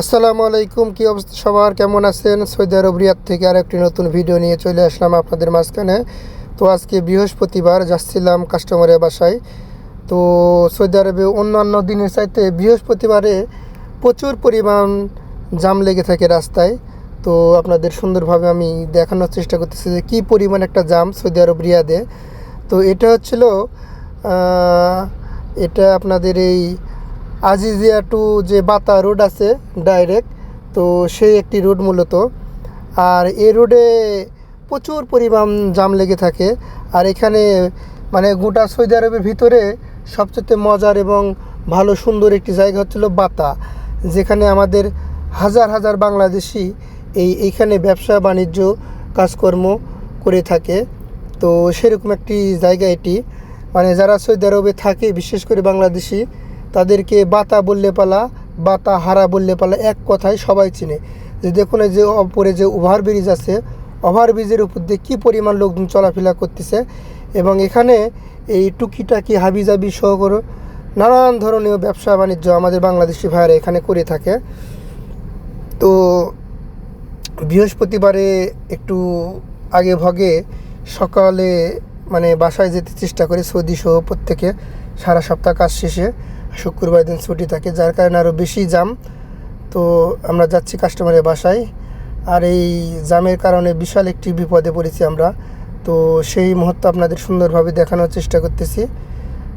আসসালামু আলাইকুম, কি অবস্থা সবার? কেমন আছেন? সৌদি আরব রিয়াদ থেকে আর একটি নতুন ভিডিও নিয়ে চলে আসলাম আপনাদের মাঝখানে। তো আজকে বৃহস্পতিবার যাচ্ছিলাম কাস্টমারের বাসায়। তো সৌদি আরবে অন্যান্য দিনের চাইতে বৃহস্পতিবারে প্রচুর পরিমাণ জাম লেগে থাকে রাস্তায়। তো আপনাদের সুন্দরভাবে আমি দেখানোর চেষ্টা করতেছি যে কী পরিমাণ একটা জাম সৌদি আরব রিয়াদে। তো এটা হচ্ছিল এটা আপনাদের এই আজিজিয়া টু যে বাতা রোড আছে ডাইরেক্ট, তো সেই একটি রোড মূলত। আর এই রোডে প্রচুর পরিমাণ জাম লেগে থাকে। আর এখানে মানে গোটা সৌদি আরবের ভিতরে সবচেয়ে মজার এবং ভালো সুন্দর একটি জায়গা হচ্ছিল বাতা, যেখানে আমাদের হাজার হাজার বাংলাদেশি এই এইখানে ব্যবসা, বাণিজ্য, কাজকর্ম করে থাকে। তো সেরকম একটি জায়গা এটি। মানে যারা সৌদি আরবে থাকে, বিশেষ করে বাংলাদেশি তাদেরকে বাতা বললে পালা, বাতা হারা বললে পালা, এক কথায় সবাই চিনে। যে দেখুন এই যে ওপরে যে ওভারব্রিজ আছে ওভারব্রিজের উপর দিয়ে কী পরিমাণ লোকজন চলাফেরা করতেছে এবং এখানে এই টুকিটাকি হাবিজাবি সহ করে নানান ধরনের ব্যবসা বাণিজ্য আমাদের বাংলাদেশি ভাইয়েরা এখানে করে থাকে। তো বৃহস্পতিবারে একটু আগে ভাগে সকালে মানে বাসায় যেতে চেষ্টা করি সৌদি সহ প্রত্যেকে, সারা সপ্তাহ কাজ শেষে। শুক্রবার দিন ছুটি থাকে, যার কারণে আরও বেশি জাম। তো আমরা যাচ্ছি কাস্টমারের বাসায়। আর এই জামের কারণে বিশাল একটি বিপদে পড়েছি আমরা। তো সেই মুহূর্ত আপনাদের সুন্দরভাবে দেখানোর চেষ্টা করতেছি।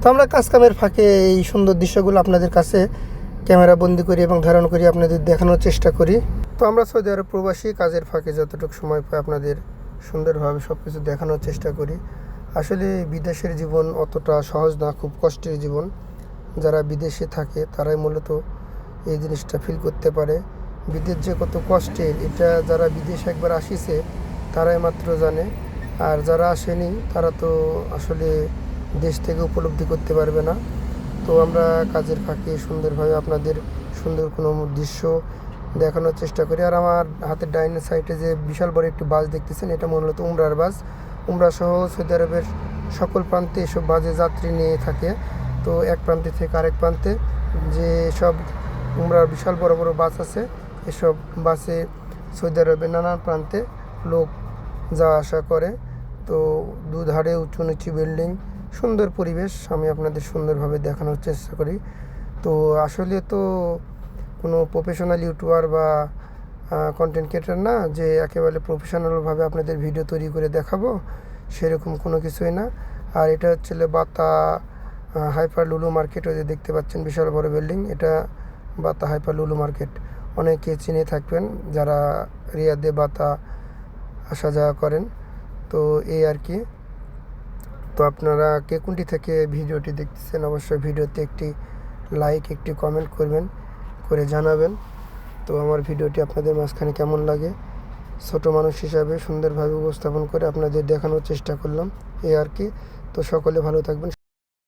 তো আমরা কাজকামের ফাঁকে এই সুন্দর দৃশ্যগুলো আপনাদের কাছে ক্যামেরা বন্দি করি এবং ধারণ করি, আপনাদের দেখানোর চেষ্টা করি। তো আমরা সৌদি আরব প্রবাসী, কাজের ফাঁকে যতটুকু সময় পাই আপনাদের সুন্দরভাবে সব কিছু দেখানোর চেষ্টা করি। আসলে বিদেশের জীবন অতটা সহজ না, খুব কষ্টের জীবন। যারা বিদেশে থাকে, তারাই মূলত এই জিনিসটা ফিল করতে পারে। বিদেশ যে কত কষ্টের, এটা যারা বিদেশে একবার আসিছে, তারাই মাত্র জানে। আর যারা আসেনি, তারা তো আসলে দেশ থেকে উপলব্ধি করতে পারবে না। তো আমরা কাজের ফাঁকে সুন্দরভাবে আপনাদের সুন্দর কোনো দৃশ্য দেখানোর চেষ্টা করি। আর আমার হাতের ডাইনের সাইডে যে বিশাল বড় একটি বাস দেখতেছেন, এটা মূলত উমরার বাস। উমরা সহ সৌদি আরবের সকল প্রান্তে এসব বাজে যাত্রী নিয়ে থাকে। তো এক প্রান্তে থেকে আরেক প্রান্তে যে সব উমরার বিশাল বড় বড় বাস আছে, এসব বাসে সৌদি আরবের নানান প্রান্তে লোক যাওয়া আসা করে। তো দুধারে উঁচু নিচু বিল্ডিং, সুন্দর পরিবেশ, আমি আপনাদের সুন্দরভাবে দেখানোর চেষ্টা করি। তো আসলে তো কোনো প্রফেশনাল ইউটিউবার বা কন্টেন্ট ক্রিয়েটার না যে একেবারে প্রফেশনালভাবে আপনাদের ভিডিও তৈরি করে দেখাবো, সেরকম কোনো কিছুই না। আর এটা হচ্ছে বাতা হাইপার লুলু মার্কেট, ওই যে দেখতে পাচ্ছেন বিশাল বড় বিল্ডিং, এটা বাতা হাইপার লুলু মার্কেট। অনেকে চিনে থাকবেন যারা রিয়াদে বাতা আসা যাওয়া করেন। তো এই আর কি। তো আপনারা কে কোনটি থেকে ভিডিওটি দেখতেছেন, অবশ্যই ভিডিওতে একটি লাইক, একটি কমেন্ট করবেন, করে জানাবেন। তো আমার ভিডিওটি আপনাদের মাঝখানে কেমন লাগে? ছোট মানুষ হিসাবে সুন্দরভাবে উপস্থাপন করে আপনাদের দেখানোর চেষ্টা করলাম। এই আর কি। তো সকলে ভালো থাকবেন